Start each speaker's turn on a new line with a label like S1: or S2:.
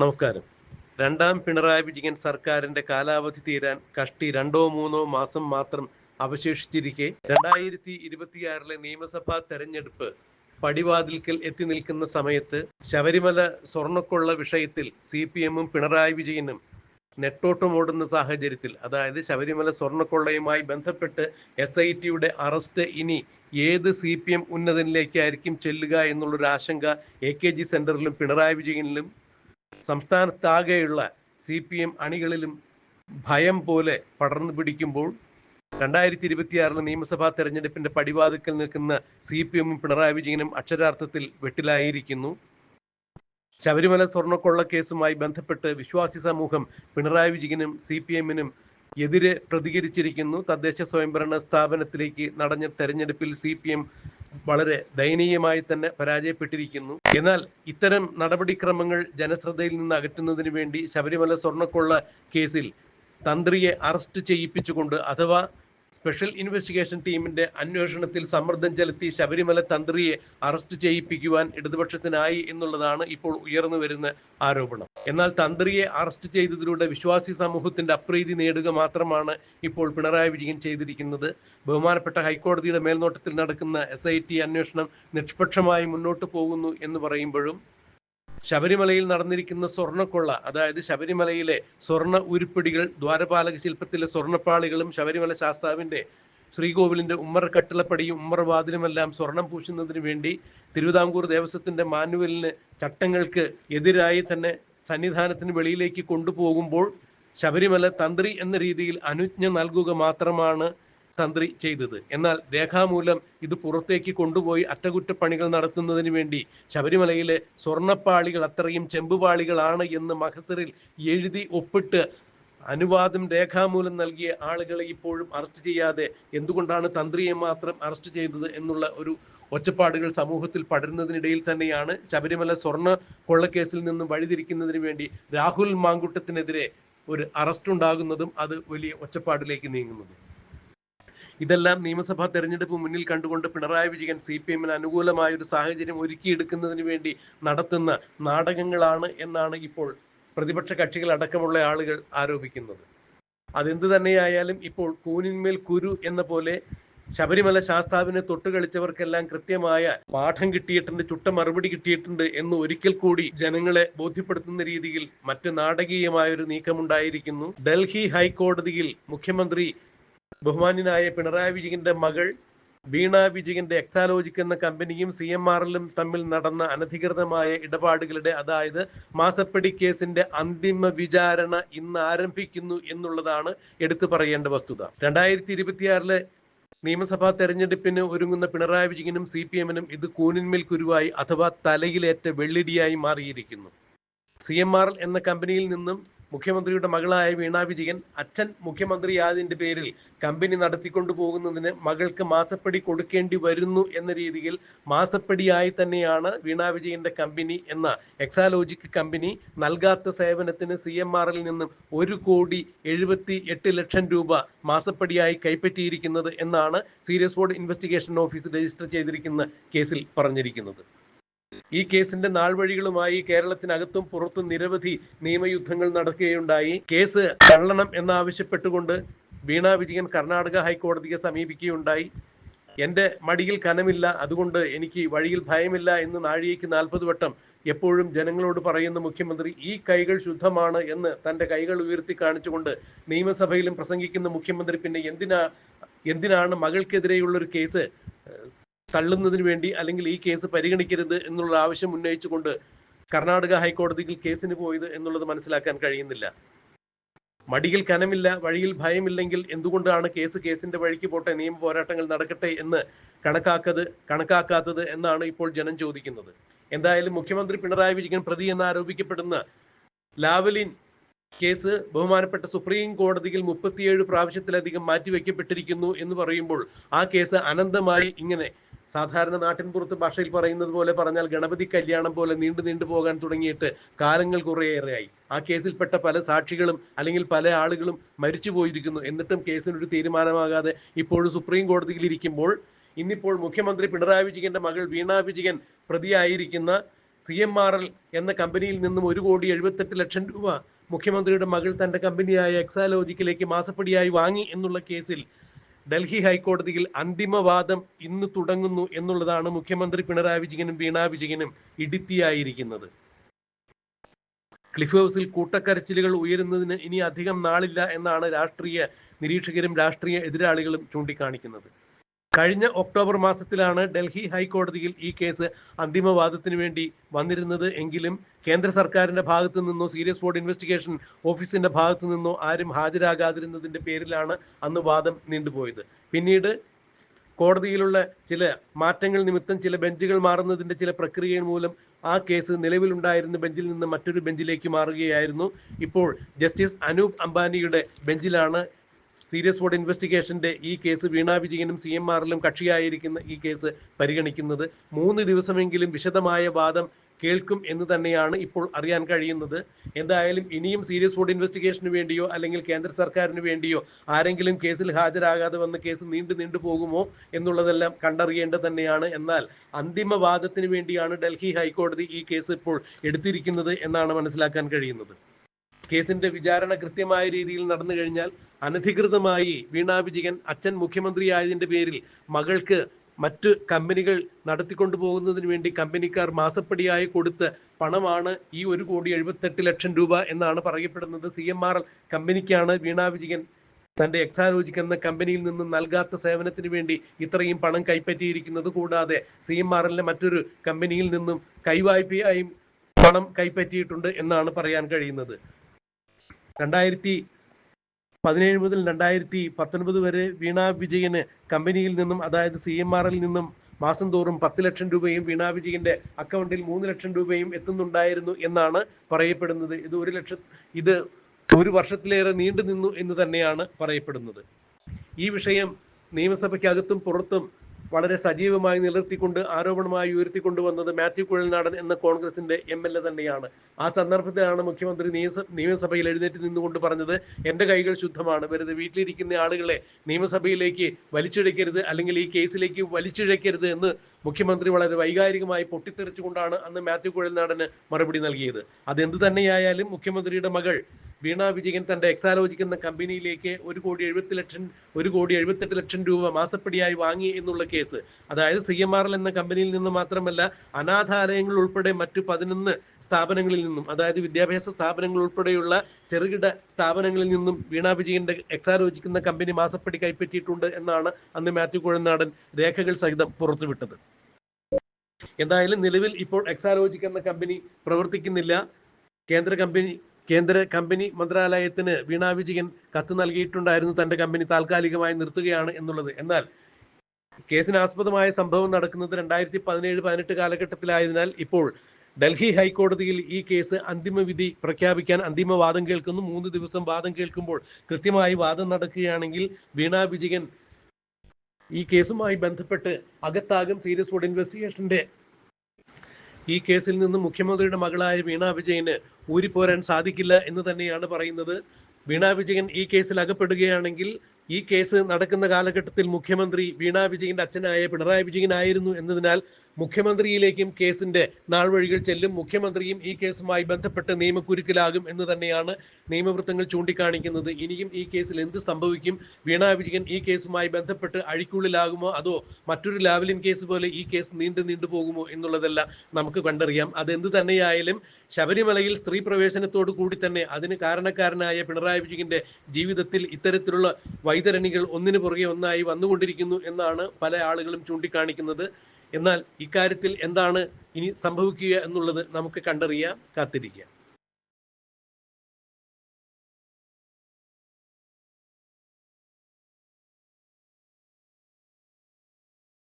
S1: നമസ്കാരം. രണ്ടാം പിണറായി വിജയൻ സർക്കാരിന്റെ കാലാവധി തീരാൻ കഷ്ടി രണ്ടോ മൂന്നോ മാസം മാത്രം അവശേഷിച്ചിരിക്കെ. രണ്ടായിരത്തി ഇരുപത്തിയാറിലെ നിയമസഭാ തെരഞ്ഞെടുപ്പ് പടിവാതിൽക്കൽ എത്തി നിൽക്കുന്ന സമയത്ത് ശബരിമല സ്വർണക്കൊള്ള വിഷയത്തിൽ സി പി എമ്മും പിണറായി വിജയനും നെട്ടോട്ടമോടുന്ന സാഹചര്യത്തിൽ അതായത് ശബരിമല സ്വർണക്കൊള്ളയുമായി ബന്ധപ്പെട്ട് എസ് ഐ ടിയുടെ അറസ്റ്റ് ഇനി ഏത് സി പി എം ഉന്നതനിലേക്കായിരിക്കും ചെല്ലുക എന്നുള്ളൊരു ആശങ്ക എ കെ ജി സെന്ററിലും പിണറായി വിജയനിലും സംസ്ഥാനത്താകെയുള്ള സി പി എം അണികളിലും ഭയം പോലെ പടർന്നു പിടിക്കുമ്പോൾ രണ്ടായിരത്തി ഇരുപത്തിയാറിലെ നിയമസഭാ തെരഞ്ഞെടുപ്പിന്റെ പടിവാതിക്കൽ നിൽക്കുന്ന സി പി എമ്മും പിണറായി വിജയനും അക്ഷരാർത്ഥത്തിൽ വെട്ടിലായിരിക്കുന്നു. ശബരിമല സ്വർണക്കൊള്ള കേസുമായി ബന്ധപ്പെട്ട് വിശ്വാസി സമൂഹം പിണറായി വിജയനും സി പി എമ്മിനും എതിരെ പ്രതികരിച്ചിരിക്കുന്നു. തദ്ദേശ സ്വയംഭരണ സ്ഥാപനത്തിലേക്ക് നടന്ന തെരഞ്ഞെടുപ്പിൽ സി പി എം വളരെ ദയനീയമായി തന്നെ പരാജയപ്പെട്ടിരിക്കുന്നു. എന്നാൽ ഇത്തരം നടപടിക്രമങ്ങൾ ജനശ്രദ്ധയിൽ നിന്ന് അകറ്റുന്നതിന് വേണ്ടി ശബരിമല സ്വർണക്കൊള്ള കേസിൽ തന്ത്രിയെ അറസ്റ്റ് ചെയ്യിപ്പിച്ചുകൊണ്ട് അഥവാ സ്പെഷ്യൽ ഇൻവെസ്റ്റിഗേഷൻ ടീമിന്റെ അന്വേഷണത്തിൽ സമ്മർദ്ദം ചെലുത്തി ശബരിമല തന്ത്രിയെ അറസ്റ്റ് ചെയ്യിപ്പിക്കുവാൻ ഇടതുപക്ഷത്തിനായി എന്നുള്ളതാണ് ഇപ്പോൾ ഉയർന്നു വരുന്ന ആരോപണം. എന്നാൽ തന്ത്രിയെ അറസ്റ്റ് ചെയ്തതിലൂടെ വിശ്വാസി സമൂഹത്തിന്റെ അപ്രീതി നേടുക മാത്രമാണ് ഇപ്പോൾ പിണറായി വിജയൻ ചെയ്തിരിക്കുന്നത്. ബഹുമാനപ്പെട്ട ഹൈക്കോടതിയുടെ മേൽനോട്ടത്തിൽ നടക്കുന്ന എസ് അന്വേഷണം നിഷ്പക്ഷമായി മുന്നോട്ട് പോകുന്നു എന്ന് പറയുമ്പോഴും ശബരിമലയിൽ നടന്നിരിക്കുന്ന സ്വർണക്കൊള്ള അതായത് ശബരിമലയിലെ സ്വർണ ഉരുപ്പിടികൾ ദ്വാരപാലക ശില്പത്തിലെ സ്വർണപ്പാളികളും ശബരിമല ശാസ്താവിന്റെ ശ്രീകോവിലിന്റെ ഉമ്മർ കട്ടിളപ്പടിയും ഉമ്മർ വാതിലുമെല്ലാം സ്വർണം പൂശുന്നതിന് വേണ്ടി തിരുവിതാംകൂർ ദേവസ്വത്തിന്റെ മാനുവലിന് ചട്ടങ്ങൾക്ക് എതിരായി തന്നെ സന്നിധാനത്തിന് വെളിയിലേക്ക് കൊണ്ടുപോകുമ്പോൾ ശബരിമല തന്ത്രി എന്ന രീതിയിൽ അനുജ്ഞ നൽകുക മാത്രമാണ് തന്ത്രി ചെയ്തത്. എന്നാൽ രേഖാമൂലം ഇത് പുറത്തേക്ക് കൊണ്ടുപോയി അറ്റകുറ്റപ്പണികൾ നടത്തുന്നതിന് വേണ്ടി ശബരിമലയിലെ സ്വർണപ്പാളികൾ അത്രയും ചെമ്പുപാളികളാണ് എന്ന് മഹസറിൽ എഴുതി ഒപ്പിട്ട് അനുവാദം രേഖാമൂലം നൽകിയ ആളുകളെ ഇപ്പോഴും അറസ്റ്റ് ചെയ്യാതെ എന്തുകൊണ്ടാണ് തന്ത്രിയെ മാത്രം അറസ്റ്റ് ചെയ്തത് എന്നുള്ള ഒരു ഒച്ചപ്പാടുകൾ സമൂഹത്തിൽ പടരുന്നതിനിടയിൽ തന്നെയാണ് ശബരിമല സ്വർണ കൊള്ളക്കേസിൽ നിന്നും വഴിതിരിക്കുന്നതിന് വേണ്ടി രാഹുൽ മാങ്കുട്ടത്തിനെതിരെ ഒരു അറസ്റ്റ് ഉണ്ടാകുന്നതും അത് വലിയ ഒച്ചപ്പാടിലേക്ക് നീങ്ങുന്നതും. ഇതെല്ലാം നിയമസഭാ തെരഞ്ഞെടുപ്പ് മുന്നിൽ കണ്ടുകൊണ്ട് പിണറായി വിജയൻ സി പി എമ്മിന് അനുകൂലമായ ഒരു സാഹചര്യം ഒരുക്കിയെടുക്കുന്നതിന് വേണ്ടി നടത്തുന്ന നാടകങ്ങളാണ് എന്നാണ് ഇപ്പോൾ പ്രതിപക്ഷ കക്ഷികൾ അടക്കമുള്ള ആളുകൾ ആരോപിക്കുന്നത്. അതെന്ത് തന്നെയായാലും ഇപ്പോൾ കൂനിന്മേൽ കുരു എന്ന പോലെ ശബരിമല ശാസ്താവിനെ തൊട്ട് കളിച്ചവർക്കെല്ലാം കൃത്യമായ പാഠം കിട്ടിയിട്ടുണ്ട് ചുട്ട മറുപടി കിട്ടിയിട്ടുണ്ട് എന്ന് ഒരിക്കൽ കൂടി ജനങ്ങളെ ബോധ്യപ്പെടുത്തുന്ന രീതിയിൽ മറ്റ് നാടകീയമായ ഒരു നീക്കമുണ്ടായിരിക്കുന്നു. ഡൽഹി ഹൈക്കോടതിയിൽ മുഖ്യമന്ത്രി ബഹുമാന്യനായ പിണറായി വിജയന്റെ മകൾ വീണ വിജയന്റെ എക്സാലോജിക് എന്ന കമ്പനിയും സി എം ആറിലും തമ്മിൽ നടന്ന അനധികൃതമായ ഇടപാടുകളുടെ അതായത് മാസപ്പടി കേസിന്റെ അന്തിമ വിചാരണ ഇന്ന് ആരംഭിക്കുന്നു എന്നുള്ളതാണ് എടുത്തു പറയേണ്ട വസ്തുത. രണ്ടായിരത്തി ഇരുപത്തിയാറിലെ നിയമസഭാ തെരഞ്ഞെടുപ്പിന് ഒരുങ്ങുന്ന പിണറായി വിജയനും സി പി എമ്മിനും ഇത് കൂനിന്മേൽ കുരുവായി അഥവാ തലയിലേറ്റ വെള്ളിടിയായി മാറിയിരിക്കുന്നു. സി എം ആർ എന്ന കമ്പനിയിൽ നിന്നും മുഖ്യമന്ത്രിയുടെ മകളായ വീണ വിജയൻ അച്ഛൻ മുഖ്യമന്ത്രിയായതിന്റെ പേരിൽ കമ്പനി നടത്തിക്കൊണ്ടു പോകുന്നതിന് മകൾക്ക് മാസപ്പടി കൊടുക്കേണ്ടി വരുന്നു എന്ന രീതിയിൽ മാസപ്പടിയായി തന്നെയാണ് വീണ വിജയന്റെ കമ്പനി എന്ന എക്സാലോജിക് കമ്പനി നൽകാത്ത സേവനത്തിന് സി എം ആറിൽ നിന്നും ഒരു കോടി എഴുപത്തി എട്ട് ലക്ഷം രൂപ മാസപ്പടിയായി കൈപ്പറ്റിയിരിക്കുന്നത് എന്നാണ് serious fraud investigation office register ചെയ്തിരിക്കുന്ന കേസിൽ പറഞ്ഞിരിക്കുന്നത്. ഈ കേസിന്റെ നാൾവഴികളുമായി കേരളത്തിനകത്തും പുറത്തും നിരവധി നിയമയുദ്ധങ്ങൾ നടക്കുകയുണ്ടായി. കേസ് തള്ളണം എന്നാവശ്യപ്പെട്ടുകൊണ്ട് വീണ വിജയൻ കർണാടക ഹൈക്കോടതിയെ സമീപിക്കുകയുണ്ടായി. എന്റെ മടിയിൽ കനമില്ല. അതുകൊണ്ട് എനിക്ക് വഴിയിൽ ഭയമില്ല എന്ന് നാഴികയ്ക്ക് നാൽപ്പത് വട്ടം എപ്പോഴും ജനങ്ങളോട് പറയുന്ന മുഖ്യമന്ത്രി ഈ കൈകൾ ശുദ്ധമാണ് എന്ന് തന്റെ കൈകൾ ഉയർത്തി കാണിച്ചുകൊണ്ട് നിയമസഭയിലും പ്രസംഗിക്കുന്ന മുഖ്യമന്ത്രി പിന്നെ എന്തിനാ എന്തിനാണ് മകൾക്കെതിരെയുള്ള ഒരു കേസ് തള്ളുന്നതിന് വേണ്ടി അല്ലെങ്കിൽ ഈ കേസ് പരിഗണിക്കരുത് എന്നുള്ള ആവശ്യം ഉന്നയിച്ചുകൊണ്ട് കർണാടക ഹൈക്കോടതിയിൽ കേസിന് പോയത് എന്നുള്ളത് മനസ്സിലാക്കാൻ കഴിയുന്നില്ല. മടിയിൽ കനമില്ല വഴിയിൽ ഭയമില്ലെങ്കിൽ എന്തുകൊണ്ടാണ് കേസ് കേസിന്റെ വഴിക്ക് പോട്ടെ നിയമ പോരാട്ടങ്ങൾ നടക്കട്ടെ എന്ന് കണക്കാക്കത് കണക്കാക്കാത്തത് എന്നാണ് ഇപ്പോൾ ജനം ചോദിക്കുന്നത്. എന്തായാലും മുഖ്യമന്ത്രി പിണറായി വിജയൻ പ്രതി എന്ന് ആരോപിക്കപ്പെടുന്ന ലാവലിൻ കേസ് ബഹുമാനപ്പെട്ട സുപ്രീം കോടതിയിൽ മുപ്പത്തിയേഴ് പ്രാവശ്യത്തിലധികം മാറ്റിവെക്കപ്പെട്ടിരിക്കുന്നു എന്ന് പറയുമ്പോൾ ആ കേസ് അനന്തമായി ഇങ്ങനെ സാധാരണ നാട്ടിൻപുറത്ത് ഭാഷയിൽ പറയുന്നത് പോലെ പറഞ്ഞാൽ ഗണപതി കല്യാണം പോലെ നീണ്ടു നീണ്ടു പോകാൻ തുടങ്ങിയിട്ട് കാലങ്ങൾ കുറേയേറെയായി. ആ കേസിൽപ്പെട്ട പല സാക്ഷികളും അല്ലെങ്കിൽ പല ആളുകളും മരിച്ചു പോയിരിക്കുന്നു. എന്നിട്ടും കേസിനൊരു തീരുമാനമാകാതെ ഇപ്പോഴും സുപ്രീം കോടതിയിൽ ഇരിക്കുമ്പോൾ ഇന്നിപ്പോൾ മുഖ്യമന്ത്രി പിണറായി വിജയന്റെ മകൾ വീണ വിജയൻ പ്രതിയായിരിക്കുന്ന സി എം ആർ എൽ എന്ന കമ്പനിയിൽ നിന്നും ഒരു കോടി എഴുപത്തെട്ട് ലക്ഷം രൂപ മുഖ്യമന്ത്രിയുടെ മകൾ തന്റെ കമ്പനിയായ എക്സാലോജിക്കിലേക്ക് മാസപ്പടിയായി വാങ്ങി എന്നുള്ള കേസിൽ ഡൽഹി ഹൈക്കോടതിയിൽ അന്തിമവാദം ഇന്ന് തുടങ്ങുന്നു എന്നുള്ളതാണ് മുഖ്യമന്ത്രി പിണറായി വിജയനും വീണാ വിജയനും ഇടുത്തിയായിരിക്കുന്നത്. ക്ലിഫ് ഹൗസിൽ കൂട്ടക്കരച്ചിലുകൾ ഉയരുന്നതിന് ഇനി അധികം നാളില്ല എന്നാണ് രാഷ്ട്രീയ നിരീക്ഷകരും രാഷ്ട്രീയ എതിരാളികളും ചൂണ്ടിക്കാണിക്കുന്നത്. കഴിഞ്ഞ ഒക്ടോബർ മാസത്തിലാണ് ഡൽഹി ഹൈക്കോടതിയിൽ ഈ കേസ് അന്തിമവാദത്തിന് വേണ്ടി വന്നിരുന്നത് എങ്കിലും കേന്ദ്ര സർക്കാരിന്റെ ഭാഗത്തു നിന്നോ സീരിയസ് ബോർഡ് ഇൻവെസ്റ്റിഗേഷൻ ഓഫീസിന്റെ ഭാഗത്തു നിന്നോ ആരും ഹാജരാകാതിരുന്നതിന്റെ പേരിലാണ് അന്ന് വാദം നീണ്ടുപോയത്. പിന്നീട് കോടതിയിലുള്ള ചില മാറ്റങ്ങൾ നിമിത്തം ചില ബെഞ്ചുകൾ മാറുന്നതിന്റെ ചില പ്രക്രിയ മൂലം ആ കേസ് നിലവിലുണ്ടായിരുന്ന ബെഞ്ചിൽ നിന്ന് മറ്റൊരു ബെഞ്ചിലേക്ക് മാറുകയായിരുന്നു. ഇപ്പോൾ ജസ്റ്റിസ് അനൂപ് അംബാനിയുടെ ബെഞ്ചിലാണ് സീരിയസ് ബോർഡ് ഇൻവെസ്റ്റിഗേഷന്റെ ഈ കേസ് വീണാ വിജയനും സി എം ആറിലും കക്ഷിയായിരിക്കുന്ന ഈ കേസ് പരിഗണിക്കുന്നത്. മൂന്ന് ദിവസമെങ്കിലും വിശദമായ വാദം കേൾക്കും എന്ന് തന്നെയാണ് ഇപ്പോൾ അറിയാൻ കഴിയുന്നത്. എന്തായാലും ഇനിയും സീരിയസ് ഫോഡ് ഇൻവെസ്റ്റിഗേഷന് വേണ്ടിയോ അല്ലെങ്കിൽ കേന്ദ്ര സർക്കാരിന് വേണ്ടിയോ ആരെങ്കിലും കേസിൽ ഹാജരാകാതെ വന്ന് കേസ് നീണ്ടു നീണ്ടു പോകുമോ എന്നുള്ളതെല്ലാം കണ്ടറിയേണ്ടത് തന്നെയാണ്. എന്നാൽ അന്തിമ വാദത്തിന് വേണ്ടിയാണ് ഡൽഹി ഹൈക്കോടതി ഈ കേസ് ഇപ്പോൾ എടുത്തിരിക്കുന്നത് എന്നാണ് മനസ്സിലാക്കാൻ കഴിയുന്നത്. കേസിന്റെ വിചാരണ കൃത്യമായ രീതിയിൽ നടന്നു കഴിഞ്ഞാൽ അനധികൃതമായി വീണാ വിജയൻ അച്ഛൻ മുഖ്യമന്ത്രിയായതിന്റെ പേരിൽ മകൾക്ക് മറ്റ് കമ്പനികൾ നടത്തിക്കൊണ്ടു പോകുന്നതിന് വേണ്ടി കമ്പനിക്കാർ മാസപ്പടിയായി കൊടുത്ത് പണമാണ് ഈ ഒരു കോടി എഴുപത്തെട്ട് ലക്ഷം രൂപ എന്നാണ് പറയപ്പെടുന്നത്. സി എം ആർ കമ്പനിക്കാണ് വീണാ വിജയൻ തന്റെ എക്സാലോജിക് എന്ന കമ്പനിയിൽ നിന്ന് നൽകാത്ത സേവനത്തിന് വേണ്ടി ഇത്രയും പണം കൈപ്പറ്റിയിരിക്കുന്നത്. കൂടാതെ സി എം ആർ എല്ലിന്റെ മറ്റൊരു കമ്പനിയിൽ നിന്നും കൈവായ്പയായും പണം കൈപ്പറ്റിയിട്ടുണ്ട് എന്നാണ് പറയാൻ കഴിയുന്നത്. രണ്ടായിരത്തി പതിനേഴ് മുതൽ രണ്ടായിരത്തി പത്തൊൻപത് വരെ വീണ വിജയന് കമ്പനിയിൽ നിന്നും അതായത് സി എം ആറിൽ നിന്നും മാസം തോറും പത്ത് ലക്ഷം രൂപയും വീണ വിജയന്റെ അക്കൗണ്ടിൽ മൂന്ന് ലക്ഷം രൂപയും എത്തുന്നുണ്ടായിരുന്നു എന്നാണ് പറയപ്പെടുന്നത്. ഇത് ഒരു ലക്ഷം ഇത് ഒരു വർഷത്തിലേറെ നീണ്ടു നിന്നു എന്ന് തന്നെയാണ് പറയപ്പെടുന്നത്. ഈ വിഷയം നിയമസഭയ്ക്കകത്തും പുറത്തും വളരെ സജീവമായി നിലർത്തിക്കൊണ്ട് ആരോപണമായി ഉയർത്തിക്കൊണ്ടുവന്നത് മാത്യു കുഴൽനാടൻ എന്ന കോൺഗ്രസിന്റെ എം എൽ എ തന്നെയാണ്. ആ സന്ദർഭത്തിലാണ് മുഖ്യമന്ത്രി നിയമസ നിയമസഭയിൽ എഴുന്നേറ്റ് നിന്നുകൊണ്ട് പറഞ്ഞത് എന്റെ കൈകൾ ശുദ്ധമാണ്. വെറുതെ വീട്ടിലിരിക്കുന്ന ആളുകളെ നിയമസഭയിലേക്ക് വലിച്ചിഴക്കരുത് അല്ലെങ്കിൽ ഈ കേസിലേക്ക് വലിച്ചിഴക്കരുത് എന്ന് മുഖ്യമന്ത്രി വളരെ വൈകാരികമായി പൊട്ടിത്തെറിച്ചുകൊണ്ടാണ് അന്ന് മാത്യു കുഴൽനാടന് മറുപടി നൽകിയത്. അതെന്ത് തന്നെയായാലും മുഖ്യമന്ത്രിയുടെ മകൾ വീണ വിജയൻ തന്റെ എക്സാലോജിക് എന്ന കമ്പനിയിലേക്ക് ഒരു കോടി എഴുപത്തി ലക്ഷം ഒരു കോടി എഴുപത്തെട്ട് ലക്ഷം രൂപ മാസപ്പടിയായി വാങ്ങി എന്നുള്ള കേസ്. അതായത് സി എം ആർ എൽ എന്ന കമ്പനിയിൽ നിന്ന് മാത്രമല്ല അനാഥാലയങ്ങൾ ഉൾപ്പെടെ മറ്റു പതിനൊന്ന് സ്ഥാപനങ്ങളിൽ നിന്നും അതായത് വിദ്യാഭ്യാസ സ്ഥാപനങ്ങൾ ഉൾപ്പെടെയുള്ള ചെറുകിട സ്ഥാപനങ്ങളിൽ നിന്നും വീണ വിജയന്റെ എക്സാലോജിക് എന്ന കമ്പനി മാസപ്പടി കൈപ്പറ്റിയിട്ടുണ്ട് എന്നാണ് അന്ന് മാത്യു കുഴനാടൻ രേഖകൾ സഹിതം പുറത്തുവിട്ടത്. എന്തായാലും നിലവിൽ ഇപ്പോൾ എക്സാലോജിക് എന്ന കമ്പനി പ്രവർത്തിക്കുന്നില്ല. കേന്ദ്ര കമ്പനി കേന്ദ്ര കമ്പനി മന്ത്രാലയത്തിന് വീണ വിജയൻ കത്ത് നൽകിയിട്ടുണ്ടായിരുന്നു. തന്റെ കമ്പനി താൽക്കാലികമായി നിർത്തുകയാണ് എന്നുള്ളത്. എന്നാൽ കേസിനാസ്പദമായ സംഭവം നടക്കുന്നത് രണ്ടായിരത്തി പതിനേഴ് പതിനെട്ട് കാലഘട്ടത്തിലായതിനാൽ ഇപ്പോൾ ഡൽഹി ഹൈക്കോടതിയിൽ ഈ കേസ് അന്തിമ വിധി പ്രഖ്യാപിക്കാൻ അന്തിമ വാദം കേൾക്കുന്നു. മൂന്ന് ദിവസം വാദം കേൾക്കുമ്പോൾ കൃത്യമായി വാദം നടക്കുകയാണെങ്കിൽ വീണ വിജയൻ ഈ കേസുമായി ബന്ധപ്പെട്ട് അകത്താകും. സീരിയസ് ഫുഡ് ഇൻവെസ്റ്റിഗേഷന്റെ ഈ കേസിൽ നിന്ന് മുഖ്യമന്ത്രിയുടെ മകളായ വീണ വിജയന് ഊരിപ്പോരാൻ സാധിക്കില്ല എന്ന് തന്നെയാണ് പറയുന്നത്. വീണ വിജയൻ ഈ കേസിൽ അകപ്പെടുകയാണെങ്കിൽ ഈ കേസ് നടക്കുന്ന കാലഘട്ടത്തിൽ മുഖ്യമന്ത്രി വീണ വിജയന്റെ അച്ഛനായ പിണറായി വിജയനായിരുന്നു എന്നതിനാൽ മുഖ്യമന്ത്രിയിലേക്കും കേസിന്റെ നാൾ വഴികൾ ചെല്ലും. മുഖ്യമന്ത്രിയും ഈ കേസുമായി ബന്ധപ്പെട്ട് നിയമക്കുരുക്കിലാകും എന്ന് തന്നെയാണ് നിയമവൃത്തങ്ങൾ ചൂണ്ടിക്കാണിക്കുന്നത്. ഇനിയും ഈ കേസിൽ എന്ത് സംഭവിക്കും? വീണ വിജയൻ ഈ കേസുമായി ബന്ധപ്പെട്ട് അഴിക്കുള്ളിലാകുമോ? അതോ മറ്റൊരു ലാവലിൻ കേസ് പോലെ ഈ കേസ് നീണ്ടു നീണ്ടു പോകുമോ എന്നുള്ളതെല്ലാം നമുക്ക് കണ്ടറിയാം. അതെന്ത് തന്നെയായാലും ശബരിമലയിൽ സ്ത്രീ പ്രവേശനത്തോടു കൂടി തന്നെ അതിന് കാരണക്കാരനായ പിണറായി വിജയന്റെ ജീവിതത്തിൽ ഇത്തരത്തിലുള്ള വൈതരണികൾ ഒന്നിനു പുറകെ ഒന്നായി വന്നുകൊണ്ടിരിക്കുന്നു എന്നാണ് പല ആളുകളും ചൂണ്ടിക്കാണിക്കുന്നത്. എന്നാൽ ഇക്കാര്യത്തിൽ എന്താണ് ഇനി സംഭവിക്കുക എന്നുള്ളത് നമുക്ക് കണ്ടറിയാം കാത്തിരിക്കാം